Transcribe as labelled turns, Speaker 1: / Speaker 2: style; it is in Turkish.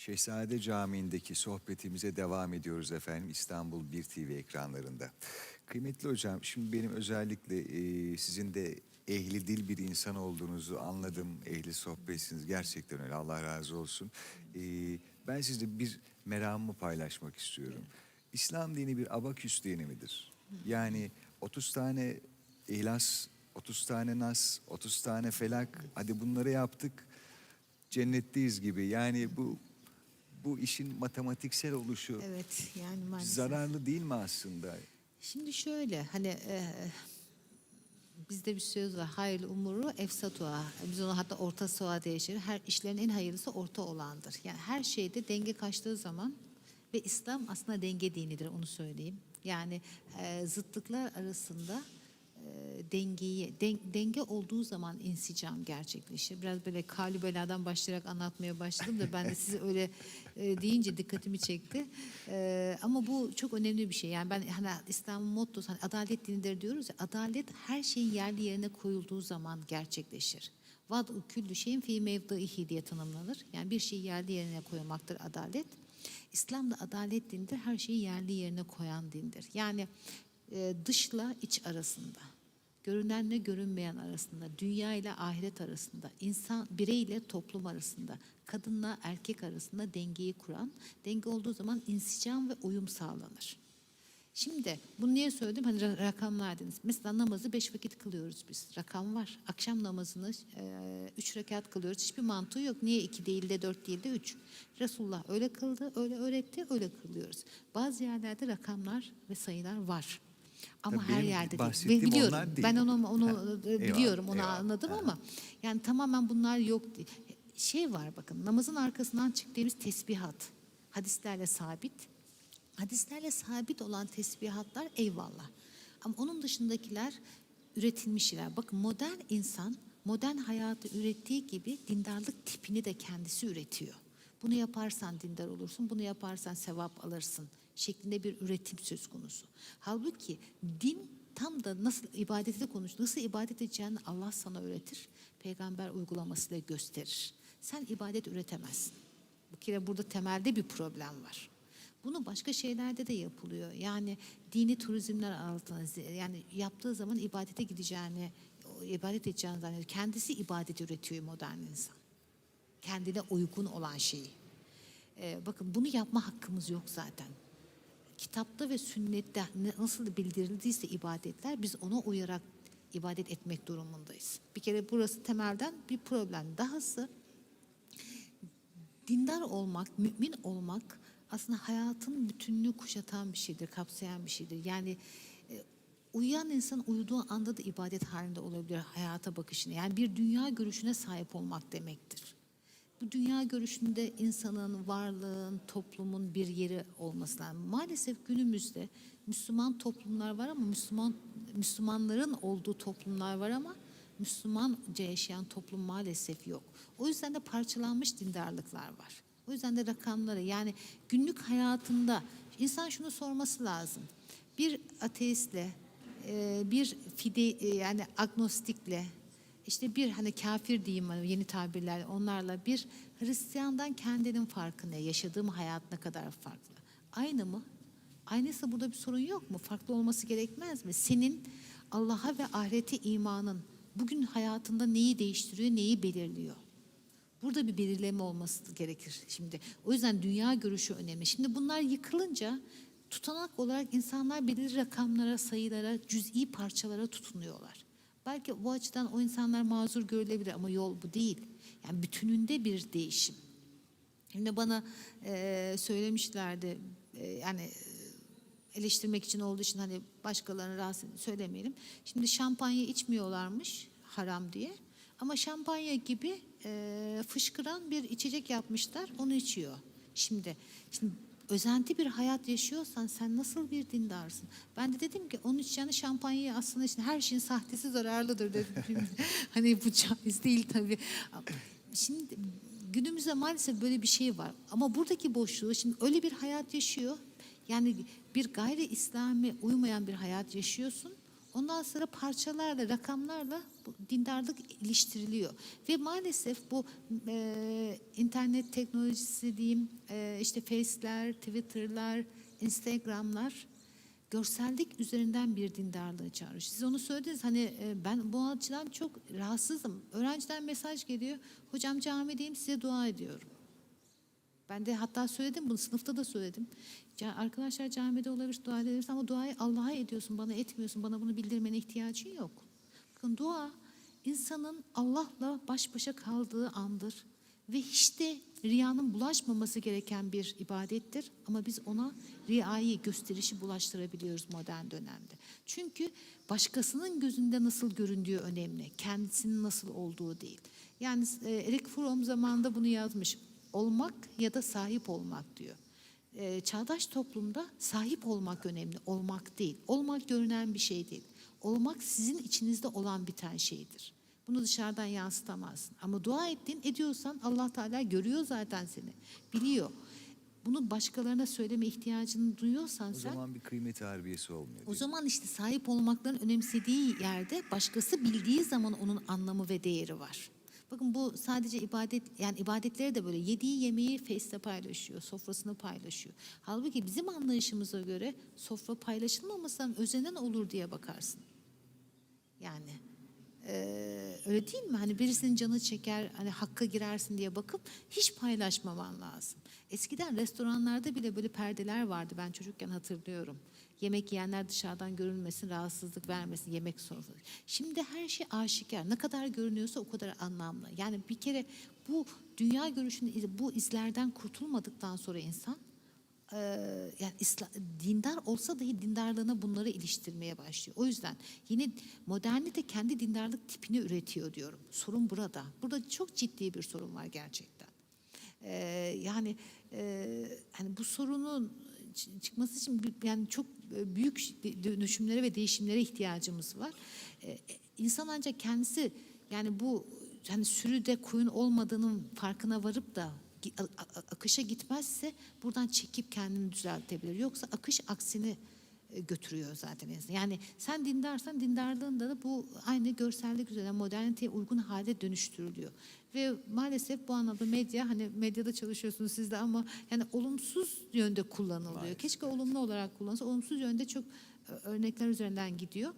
Speaker 1: Şehzade Camii'ndeki sohbetimize devam ediyoruz efendim İstanbul 1 TV ekranlarında. Kıymetli hocam şimdi benim özellikle e, sizin de ehli dil bir insan olduğunuzu anladım. Ehli sohbetsiniz gerçekten öyle Allah razı olsun. E, ben sizle bir meramımı paylaşmak istiyorum. İslam dini bir abaküs dini midir? Yani 30 tane ihlas, 30 tane nas, 30 tane felak hadi bunları yaptık cennetteyiz gibi. Yani bu bu işin matematiksel oluşu
Speaker 2: Evet yani maalesef.
Speaker 1: zararlı değil mi aslında?
Speaker 2: Şimdi şöyle hani e, bizde bir söz var. Hayırlı umuru efsatuha. Biz onu hatta orta diye çeviririz. Her işlerin en hayırlısı orta olandır. Yani her şeyde denge kaçtığı zaman ve İslam aslında denge dinidir onu söyleyeyim. Yani e, zıtlıklar arasında dengeyi den- denge olduğu zaman insicam gerçekleşir. Biraz böyle kalü beladan başlayarak anlatmaya başladım da ben de size öyle e, deyince dikkatimi çekti. E, ama bu çok önemli bir şey. Yani ben hani İslam'ın mottosu hani adalet dinidir diyoruz ya. Adalet her şeyin yerli yerine koyulduğu zaman gerçekleşir. Vad'u küllü şeyin fi mevdaihi diye tanımlanır. Yani bir şeyi yerli yerine koymaktır adalet. İslam da adalet dindir. Her şeyi yerli yerine koyan dindir. Yani e, dışla iç arasında, görünenle görünmeyen arasında, dünya ile ahiret arasında, insan birey ile toplum arasında, kadınla erkek arasında dengeyi kuran, denge olduğu zaman insicam ve uyum sağlanır. Şimdi bunu niye söyledim? Hani ra- rakamlar dediniz. Mesela namazı beş vakit kılıyoruz biz. Rakam var. Akşam namazını e, üç rekat kılıyoruz. Hiçbir mantığı yok. Niye iki değil de dört değil de üç? Resulullah öyle kıldı, öyle öğretti, öyle kılıyoruz. Bazı yerlerde rakamlar ve sayılar var. Ama
Speaker 1: Tabii
Speaker 2: her
Speaker 1: benim
Speaker 2: yerde değil.
Speaker 1: bahsettiğim
Speaker 2: biliyorum.
Speaker 1: onlar değil.
Speaker 2: Ben onu onu
Speaker 1: Ha,
Speaker 2: e,
Speaker 1: eyvallah,
Speaker 2: biliyorum, onu
Speaker 1: eyvallah.
Speaker 2: anladım
Speaker 1: Ha.
Speaker 2: ama yani tamamen bunlar yok. Şey var bakın. Namazın arkasından çıktığımız tesbihat. Hadislerle sabit. Hadislerle sabit olan tesbihatlar eyvallah. Ama onun dışındakiler üretilmiş şeyler. Bakın modern insan modern hayatı ürettiği gibi dindarlık tipini de kendisi üretiyor. Bunu yaparsan dindar olursun, bunu yaparsan sevap alırsın şeklinde bir üretim söz konusu. Halbuki din tam da nasıl ibadeti de konuş, nasıl ibadet edeceğini Allah sana öğretir, peygamber uygulamasıyla gösterir. Sen ibadet üretemezsin. Bu kere burada temelde bir problem var. Bunu başka şeylerde de yapılıyor. Yani dini turizmler altına yani yaptığı zaman ibadete gideceğini, ibadet edeceğini zannediyor. Kendisi ibadet üretiyor modern insan. Kendine uygun olan şeyi. Ee, bakın bunu yapma hakkımız yok zaten. Kitapta ve sünnette ne- nasıl bildirildiyse ibadetler biz ona uyarak ibadet etmek durumundayız. Bir kere burası temelden bir problem. Dahası dindar olmak, mümin olmak aslında hayatın bütününü kuşatan bir şeydir, kapsayan bir şeydir. Yani e, uyuyan insan uyuduğu anda da ibadet halinde olabilir hayata bakışını. Yani bir dünya görüşüne sahip olmak demektir. Bu dünya görüşünde insanın, varlığın, toplumun bir yeri olması lazım. Maalesef günümüzde Müslüman toplumlar var ama Müslüman Müslümanların olduğu toplumlar var ama Müslümanca yaşayan toplum maalesef yok. O yüzden de parçalanmış dindarlıklar var. O yüzden de rakamları yani günlük hayatında insan şunu sorması lazım. Bir ateistle, e, bir fide e, yani agnostikle, işte bir hani kafir diyeyim hani yeni tabirler onlarla bir Hristiyandan kendinin farkı ne? Yaşadığım hayat ne kadar farklı? Aynı mı? Aynıysa burada bir sorun yok mu? Farklı olması gerekmez mi? Senin Allah'a ve ahirete imanın bugün hayatında neyi değiştiriyor, neyi belirliyor? Burada bir belirleme olması gerekir şimdi. O yüzden dünya görüşü önemli. Şimdi bunlar yıkılınca tutanak olarak insanlar belirli rakamlara, sayılara, cüz'i parçalara tutunuyorlar. Belki bu açıdan o insanlar mazur görülebilir ama yol bu değil. Yani bütününde bir değişim. Şimdi bana e, söylemişlerdi e, yani e, eleştirmek için olduğu için hani başkalarını rahatsız söylemeyelim. Şimdi şampanya içmiyorlarmış haram diye. Ama şampanya gibi e, fışkıran bir içecek yapmışlar, onu içiyor. Şimdi, şimdi özenti bir hayat yaşıyorsan sen nasıl bir dindarsın? Ben de dedim ki onun içeceğini şampanyayı aslında işte her şeyin sahtesi zararlıdır dedim. Hani bu caiz değil tabii. Şimdi günümüzde maalesef böyle bir şey var. Ama buradaki boşluğu şimdi öyle bir hayat yaşıyor. Yani bir gayri İslami uymayan bir hayat yaşıyorsun. Ondan sonra parçalarla, rakamlarla dindarlık iliştiriliyor. Ve maalesef bu e, internet teknolojisi diyeyim, e, işte Face'ler, Twitter'lar, Instagram'lar görsellik üzerinden bir dindarlığı çağırıyor. Siz onu söylediniz hani e, ben bu açıdan çok rahatsızım. Öğrenciden mesaj geliyor. Hocam camideyim size dua ediyorum. Ben de hatta söyledim bunu sınıfta da söyledim. Ca- Arkadaşlar camide olabilir dua ederiz ama duayı Allah'a ediyorsun bana etmiyorsun bana bunu bildirmene ihtiyacın yok. Bakın dua insanın Allah'la baş başa kaldığı andır ve hiç de riyanın bulaşmaması gereken bir ibadettir ama biz ona riyayı gösterişi bulaştırabiliyoruz modern dönemde. Çünkü başkasının gözünde nasıl göründüğü önemli, kendisinin nasıl olduğu değil. Yani e, Eric Fromm zamanında bunu yazmış. Olmak ya da sahip olmak diyor. Ee, çağdaş toplumda sahip olmak önemli, olmak değil. Olmak görünen bir şey değil. Olmak sizin içinizde olan biten şeydir. Bunu dışarıdan yansıtamazsın. Ama dua ettin, ediyorsan Allah Teala görüyor zaten seni, biliyor. Bunu başkalarına söyleme ihtiyacını duyuyorsan
Speaker 1: O
Speaker 2: sen,
Speaker 1: zaman bir kıymet harbiyesi olmuyor.
Speaker 2: o zaman işte sahip olmakların önemsediği yerde başkası bildiği zaman onun anlamı ve değeri var. Bakın bu sadece ibadet yani ibadetleri de böyle yediği yemeği Face'te paylaşıyor, sofrasını paylaşıyor. Halbuki bizim anlayışımıza göre sofra paylaşılmamasından özenen olur diye bakarsın. Yani eee, öyle değil mi? Hani birisinin canı çeker, hani hakka girersin diye bakıp hiç paylaşmaman lazım. Eskiden restoranlarda bile böyle perdeler vardı. Ben çocukken hatırlıyorum. Yemek yiyenler dışarıdan görünmesin, rahatsızlık vermesin yemek sofrası. Şimdi her şey aşikar. Ne kadar görünüyorsa o kadar anlamlı. Yani bir kere bu dünya görüşünün bu izlerden kurtulmadıktan sonra insan e, yani İsla, dindar olsa dahi dindarlığına bunları iliştirmeye başlıyor. O yüzden yine modernite kendi dindarlık tipini üretiyor diyorum. Sorun burada. Burada çok ciddi bir sorun var gerçekten. Ee, yani e, hani bu sorunun çıkması için yani çok e, büyük dönüşümlere ve değişimlere ihtiyacımız var. Ee, insan ancak kendisi yani bu hani sürüde koyun olmadığının farkına varıp da akışa gitmezse buradan çekip kendini düzeltebilir. Yoksa akış aksini e, götürüyor zaten insan. Yani sen dindarsan dindarlığında da bu aynı görsellik üzerine moderniteye uygun hale dönüştürülüyor. Ve maalesef bu anlamda medya hani medyada çalışıyorsunuz siz de ama yani olumsuz yönde kullanılıyor.
Speaker 1: Maalesef,
Speaker 2: Keşke olumlu olarak kullanılsa. Olumsuz yönde çok e, örnekler üzerinden gidiyor.